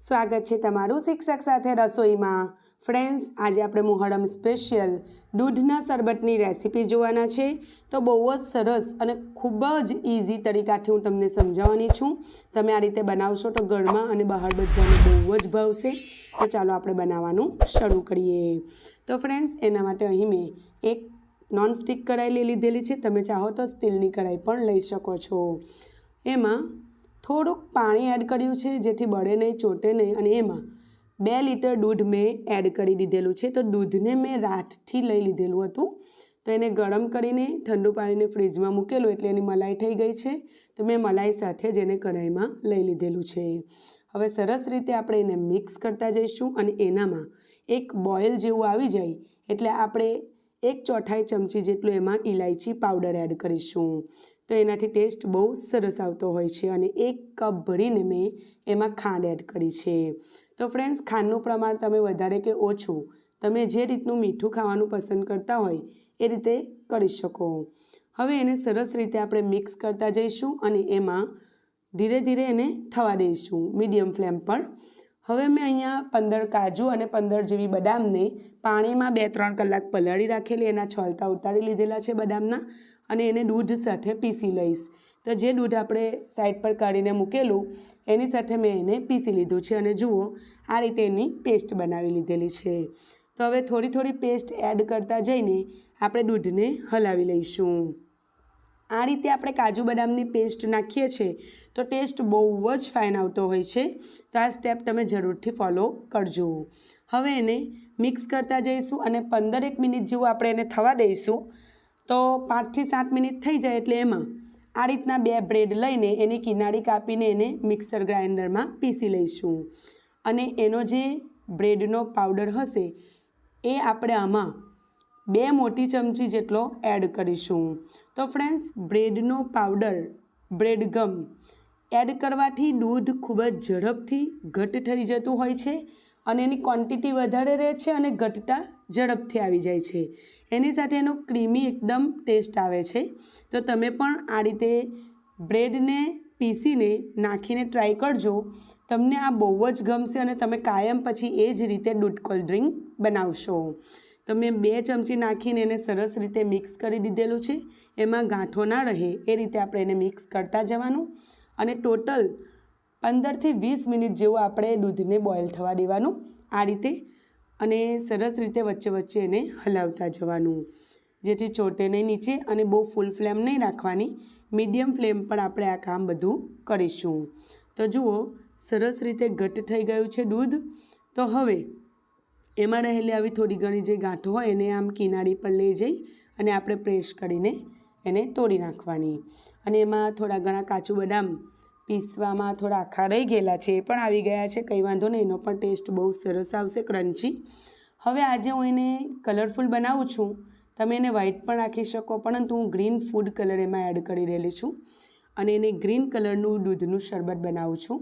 સ્વાગત છે તમારું શિક્ષક સાથે રસોઈમાં. ફ્રેન્ડ્સ આજે આપણે મોહરમ સ્પેશિયલ દૂધના શરબતની રેસીપી જોવાના છે. તો બહુ જ સરસ અને ખૂબ જ ઇઝી તરીકાથી હું તમને સમજાવવાની છું. તમે આ રીતે બનાવશો તો ઘરમાં અને બહાર બધાને બહુ જ ભાવશે. તો ચાલો આપણે બનાવવાનું શરૂ કરીએ. તો ફ્રેન્ડ્સ એના માટે અહીં મેં એક નોનસ્ટિક કઢાઈ લઈ લીધેલી છે. તમે ચાહો તો સ્ટીલની કઢાઈ પણ લઈ શકો છો. એમાં થોડુંક પાણી એડ કર્યું છે, જેથી બળે નહીં, ચોટે નહીં અને એમાં બે લીટર દૂધ મેં એડ કરી દીધેલું છે. તો દૂધને મેં રાતથી લઈ લીધેલું હતું. તો એને ગરમ કરીને ઠંડુ પાણીને ફ્રીજમાં મૂકેલું એટલે એની મલાઈ થઈ ગઈ છે. તો મેં મલાઈ સાથે જ એને કઢાઈમાં લઈ લીધેલું છે. હવે સરસ રીતે આપણે એને મિક્સ કરતા જઈશું અને એનામાં એક બોઇલ જેવું આવી જાય એટલે આપણે એક ચોથાઈ ચમચી જેટલું એમાં ઇલાયચી પાવડર એડ કરીશું. તો એનાથી ટેસ્ટ બહુ સરસ આવતો હોય છે અને એક કપ ભરીને મેં એમાં ખાંડ એડ કરી છે. તો ફ્રેન્ડ્સ, ખાંડનું પ્રમાણ તમે વધારે કે ઓછું તમે જે રીતનું મીઠું ખાવાનું પસંદ કરતા હોય એ રીતે કરી શકો. હવે એને સરસ રીતે આપણે મિક્સ કરતા જઈશું અને એમાં ધીરે ધીરે એને થવા દઈશું મીડિયમ ફ્લેમ પર. હવે મેં અહીંયા પંદર કાજુ અને પંદર જેવી બદામને પાણીમાં બે ત્રણ કલાક પલાળી રાખેલી, એના છોલતા ઉતારી લીધેલા છે બદામના. અને એને દૂધ સાથે પીસી લઈશ. તો જે દૂધ આપણે સાઈડ પર કાઢીને મૂકેલું, એની સાથે મેં એને પીસી લીધું છે. અને જુઓ, આ રીતે એની પેસ્ટ બનાવી લીધેલી છે. તો હવે થોડી થોડી પેસ્ટ એડ કરતા જઈને આપણે દૂધને હલાવી લઈશું. આ રીતે આપણે કાજુ બદામની પેસ્ટ નાખીએ છીએ તો ટેસ્ટ બહુ જ ફાઇન આવતો હોય છે. તો આ સ્ટેપ તમે જરૂરથી ફોલો કરજો. હવે એને મિક્સ કરતા જઈશું અને પંદરેક મિનિટ જેવું આપણે એને થવા દઈશું. તો પાંચથી સાત મિનિટ થઈ જાય એટલે એમાં આ રીતના બે બ્રેડ લઈને એની કિનારી કાપીને એને મિક્સર ગ્રાઇન્ડરમાં પીસી લઈશું. અને એનો જે બ્રેડનો પાવડર હશે, એ આપણે આમાં બે મોટી ચમચી જેટલો એડ કરીશું. તો ફ્રેન્ડ્સ, બ્રેડનો પાવડર, બ્રેડ ગમ એડ કરવાથી દૂધ ખૂબ જ ઝડપથી ઘટ થઈ જતું હોય છે અને એની ક્વોન્ટિટી વધારે રહે છે અને ઘટતા ઝડપથી આવી જાય છે. એની સાથે એનો ક્રીમી એકદમ ટેસ્ટ આવે છે. તો તમે પણ આ રીતે બ્રેડને પીસીને નાખીને ટ્રાય કરજો. તમને આ બહુ જ ગમશે અને તમે કાયમ પછી એ જ રીતે દૂધ કોલ્ડ ડ્રિંક બનાવશો. તો મેં બે ચમચી નાખીને એને સરસ રીતે મિક્સ કરી દીધેલું છે. એમાં ગાંઠો ના રહે એ રીતે આપણે એને મિક્સ કરતા જવાનું. અને ટોટલ પંદરથી વીસ મિનિટ જેવું આપણે દૂધને બોઇલ થવા દેવાનું. આ રીતે અને સરસ રીતે વચ્ચે વચ્ચે એને હલાવતા જવાનું. જેથી ચોટે નહીં નીચે અને બહુ ફૂલ ફ્લેમ નહીં રાખવાની. મીડિયમ ફ્લેમ પર આપણે આ કામ બધું કરીશું. તો જુઓ, સરસ રીતે ઘટ થઈ ગયું છે દૂધ. તો હવે એમાં રહેલી આવી થોડી ઘણી જે ગાંઠો હોય એને આમ કિનારી પર લઈ જઈ અને આપણે પ્રેસ કરીને એને તોડી નાખવાની. અને એમાં થોડા ઘણા કાચું બદામ પીસવામાં થોડા આખા રહી ગયેલા છે, એ પણ આવી ગયા છે, કંઈ વાંધો નહીં, એનો પણ ટેસ્ટ બહુ સરસ આવશે, ક્રન્ચી. હવે આજે હું એને કલરફુલ બનાવું છું. તમે એને વ્હાઈટ પણ રાખી શકો, પરંતુ હું ગ્રીન ફૂડ કલર એમાં એડ કરી રહેલી છું અને એને ગ્રીન કલરનું દૂધનું શરબત બનાવું છું.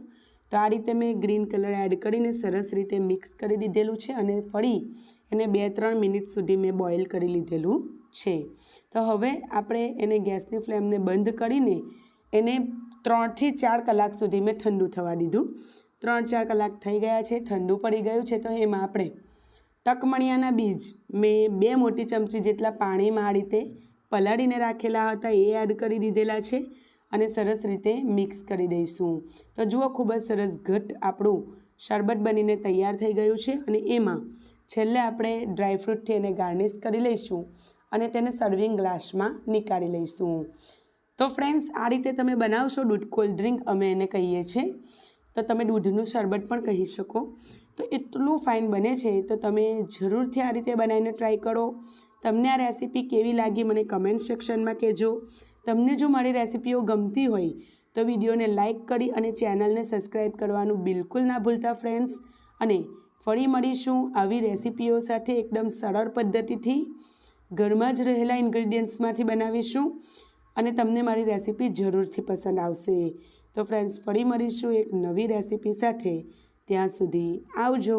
તો આ રીતે મેં ગ્રીન કલર એડ કરીને સરસ રીતે મિક્સ કરી દીધેલું છે અને ફરી એને બે ત્રણ મિનિટ સુધી મેં બોઇલ કરી લીધેલું છે. તો હવે આપણે એને ગેસની ફ્લેમને બંધ કરીને એને ત્રણથી ચાર કલાક સુધી મેં ઠંડુ થવા દીધું. ત્રણ ચાર કલાક થઈ ગયા છે, ઠંડુ પડી ગયું છે, તો એમાં આપણે તકમણિયાના બીજ મેં બે મોટી ચમચી જેટલા પાણીમાં આ રીતે પલાળીને રાખેલા હતા, એ એડ કરી દીધેલા છે અને સરસ રીતે મિક્સ કરી દઈશું. તો જુઓ, ખૂબ જ સરસ ઘટ આપણું શરબત બનીને તૈયાર થઈ ગયું છે અને એમાં છેલ્લે આપણે ડ્રાયફ્રૂટથી એને ગાર્નિશ કરી લઈશું અને તેને સર્વિંગ ગ્લાસમાં નીકાળી લઈશું. તો ફ્રેન્ડ્સ આ રીતે તમે બનાવશો દૂધ કોલ્ડ ડ્રિંક અમે એને કહીએ છીએ. તો તમે દૂધનું શરબત પણ કહી શકો. તો એટલું ફાઇન બને છે, તો તમે જરૂરથી આ રીતે બનાવીને ટ્રાય કરો. તમને આ રેસીપી કેવી લાગી, મને કમેન્ટ સેક્શનમાં કહેજો. તમને જો મારી રેસીપીઓ ગમતી હોય, તો વિડીયોને લાઇક કરી અને ચેનલને સબસ્ક્રાઈબ કરવાનું બિલકુલ ના ભૂલતા ફ્રેન્ડ્સ અને ફરી મળીશું આવી રેસીપીઓ સાથે એકદમ સરળ પદ્ધતિથી. ઘરમાં જ રહેલા ઇન્ગ્રીડિયન્ટ્સમાંથી બનાવીશું. અને તમને મારી રેસીપી જરૂરથી પસંદ આવશે. તો ફ્રેન્ડ્સ ફરી મળીશું એક નવી રેસીપી સાથે. ત્યાં સુધી આવજો.